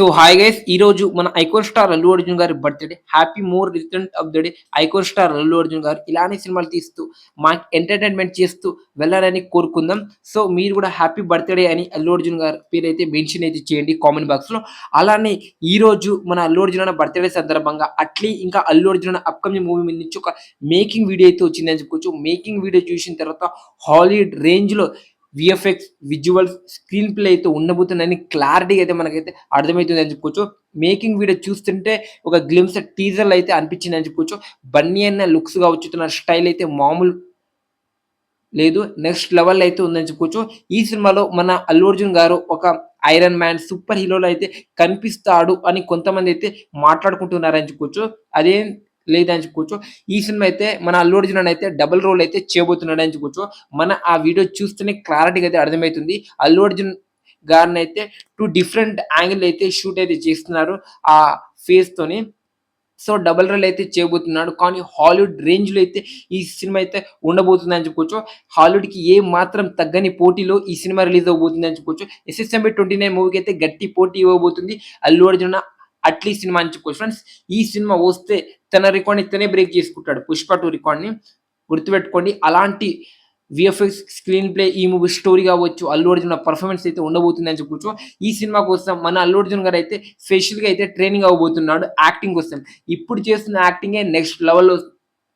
So hi guys ఈ రోజు మన ఐకోన్ స్టార్ అల్లు అర్జున్ గారి birthday happy more return of the day icon star Allu Arjun garu ఇలానే సినిమాలు తీస్తూ మాకు ఎంటర్టైన్మెంట్ చేస్తూ వెళ్ళాలని కోరుకుందాం. సో మీరు కూడా హ్యాపీ బర్త్డే అని అల్లు అర్జున్ గారి పేరు అయితే మెన్షన్ అయితే చేయండి కామెంట్ బాక్స్లో అలానే ఈ రోజు మన అల్లు అర్జున్ అన్న బర్త్డే సందర్భంగా అట్లీ ఇంకా అల్లు అర్జున్ అన్న అప్కమింగ్ మూవీ మీద నుంచి ఒక మేకింగ్ వీడియో అయితే వచ్చిందని చెప్పుకోవచ్చు. మేకింగ్ వీడియో చూసిన తర్వాత హాలీవుడ్ రేంజ్లో విఎఫ్ఎక్స్ విజువల్స్ స్క్రీన్ ప్లే అయితే ఉండబోతుందని క్లారిటీ అయితే మనకైతే అర్థమవుతుంది అని చెప్పుకోవచ్చు. మేకింగ్ వీడియో చూస్తుంటే ఒక గ్లిమ్స్ టీజర్లు అయితే అనిపించింది అని చెప్పుకోవచ్చు. బన్నీ అన్న లుక్స్ కావచ్చు తన స్టైల్ అయితే మామూలు లేదు నెక్స్ట్ లెవెల్ అయితే ఉందని చెప్పుకోవచ్చు. ఈ సినిమాలో మన అల్లు అర్జున్ గారు ఒక ఐరన్ మ్యాన్ సూపర్ హీరోలో అయితే కనిపిస్తాడు అని కొంతమంది అయితే మాట్లాడుకుంటున్నారని చెప్పుకోవచ్చు. అదే లేదని చెప్పుకోవచ్చు ఈ సినిమా అయితే మన అల్లు అర్జున్ అయితే డబుల్ రోల్ అయితే చేయబోతున్నాడు అని చెప్పుకోవచ్చు మన ఆ వీడియో చూస్తేనే క్లారిటీగా అయితే అర్థమవుతుంది. అల్లు అర్జున్ గారిని అయితే టూ డిఫరెంట్ యాంగిల్ అయితే షూట్ అయితే చేస్తున్నారు ఆ ఫేస్ తోని. సో డబుల్ రోల్ అయితే చేయబోతున్నాడు. కానీ హాలీవుడ్ రేంజ్లో అయితే ఈ సినిమా అయితే ఉండబోతుంది అని చెప్పుకోవచ్చు హాలీవుడ్కి ఏ మాత్రం తగ్గని పోటీలో ఈ సినిమా రిలీజ్ అవబోతుంది అని చెప్పుకోవచ్చు ఎస్ఎస్ఎంబి ట్వంటీ నైన్ మూవీకి అయితే గట్టి పోటీ ఇవ్వబోతుంది. Allu Arjun at least cinema అని చెప్పుకోవచ్చు ఫ్రెండ్స్ ఈ సినిమా వస్తే తన రికార్డ్ని తనే బ్రేక్ చేసుకుంటాడు. పుష్ప టూ రికార్డ్ని గుర్తుపెట్టుకోండి. అలాంటి విఎఫ్ఎక్స్ స్క్రీన్ ప్లే ఈ మూవీ స్టోరీ కావచ్చు అల్లు అర్జున్ పర్ఫార్మెన్స్ అయితే ఉండబోతుంది అని చెప్పుకోవచ్చు ఈ సినిమా కోసం మన అల్లు అర్జున్ గారు అయితే స్పెషల్గా అయితే ట్రైనింగ్ అవ్వబోతున్నాడు యాక్టింగ్ కోసం. ఇప్పుడు చేస్తున్న యాక్టింగే నెక్స్ట్ లెవెల్లో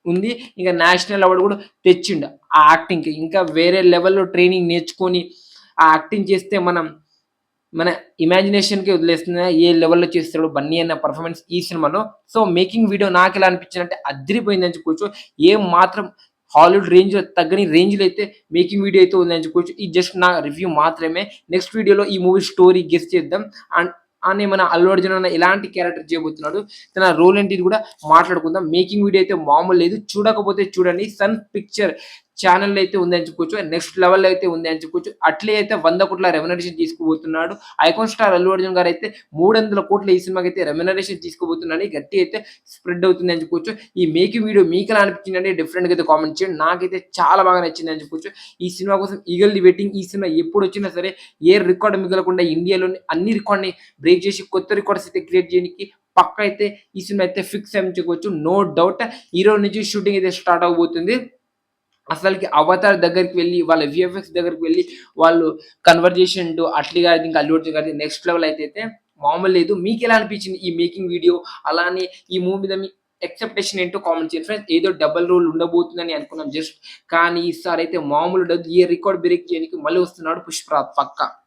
ఉంది. ఇంకా నేషనల్ అవార్డు కూడా తెచ్చిండు ఆ యాక్టింగ్కి ఇంకా వేరే లెవెల్లో ట్రైనింగ్ నేర్చుకొని ఆ యాక్టింగ్ చేస్తే మనం మన ఇమాజినేషన్కి వదిలేస్తున్న ఏ లెవెల్లో చేస్తాడు బన్నీ అన్న పర్ఫార్మెన్స్ ఈ సినిమాలో. సో మేకింగ్ వీడియో నాకు ఎలా అనిపించిందంటే అదిరిపోయిందని చెప్పుకోవచ్చు ఏం మాత్రం హాలీవుడ్ రేంజ్ తగ్గని రేంజ్లో అయితే మేకింగ్ వీడియో అయితే ఉందని చెప్పుకోవచ్చు ఈ జస్ట్ నా రివ్యూ మాత్రమే. నెక్స్ట్ వీడియోలో ఈ మూవీ స్టోరీ గెస్ట్ చేద్దాం. అండ్ అని మన అల్లు అర్జున్ అన్న ఎలాంటి క్యారెక్టర్ చేయబోతున్నాడు తన రోల్ ఏంటి కూడా మాట్లాడుకుందాం. మేకింగ్ వీడియో అయితే మామూలు లేదు. చూడకపోతే చూడండి. సన్ పిక్చర్ ఛానల్ అయితే ఉంది అని చెప్పుకోవచ్చు నెక్స్ట్ లెవెల్ అయితే ఉంది అని చెప్పుకోవచ్చు అట్లే అయితే వంద కోట్ల రెమ్యునరేషన్ తీసుకుపోతున్నాడు. ఐకాన్ స్టార్ అల్లు అర్జున్ గారు అయితే మూడు వందల కోట్ల ఈ సినిమాకి అయితే రెమ్యునరేషన్ తీసుకుపోతున్నాడు. గట్టి అయితే స్ప్రెడ్ అవుతుంది అని చెప్పుకోవచ్చు ఈ మేకింగ్ వీడియో మీకు ఎలా అనిపించిందంటే డిఫరెంట్గా అయితే కామెంట్ చేయండి. నాకైతే చాలా బాగా నచ్చింది అని చెప్పుకోవచ్చు ఈ సినిమా కోసం ఈగల్ది వెయిటింగ్ ఈ సినిమా ఎప్పుడు వచ్చినా సరే ఏ రికార్డు మిగలకుండా ఇండియాలోని అన్ని రికార్డ్ని బ్రేక్ చేసి కొత్త రికార్డ్స్ అయితే క్రియేట్ చేయడానికి పక్క అయితే ఈ సినిమా అయితే ఫిక్స్ అని చెప్పుకోవచ్చు నో డౌట్ ఈ రోజు నుంచి షూటింగ్ అయితే స్టార్ట్ అవబోతుంది అసలుకి అవతార్ దగ్గరికి వెళ్ళి వాళ్ళ విఎఫ్ఎక్స్ దగ్గరికి వెళ్ళి వాళ్ళు కన్వర్జేషన్ అట్లీ గారి ఇంకా అల్లు అర్జున్ గారి నెక్స్ట్ లెవెల్ అయితే మామూలు లేదు. మీకు ఎలా అనిపించింది ఈ మేకింగ్ వీడియో అలానే ఈ మూవీ మీద మీ ఎక్సెప్టేషన్ ఏంటో కామెంట్ చేయండి. ఫ్రెండ్స్ ఏదో డబల్ రోల్ ఉండబోతుందని అనుకున్నాం. జస్ట్ కానీ ఈసారి అయితే మామూలు ఏ రికార్డ్ బ్రేక్ చేయడానికి మళ్ళీ వస్తున్నాడు పుష్పరాజ్ పక్క.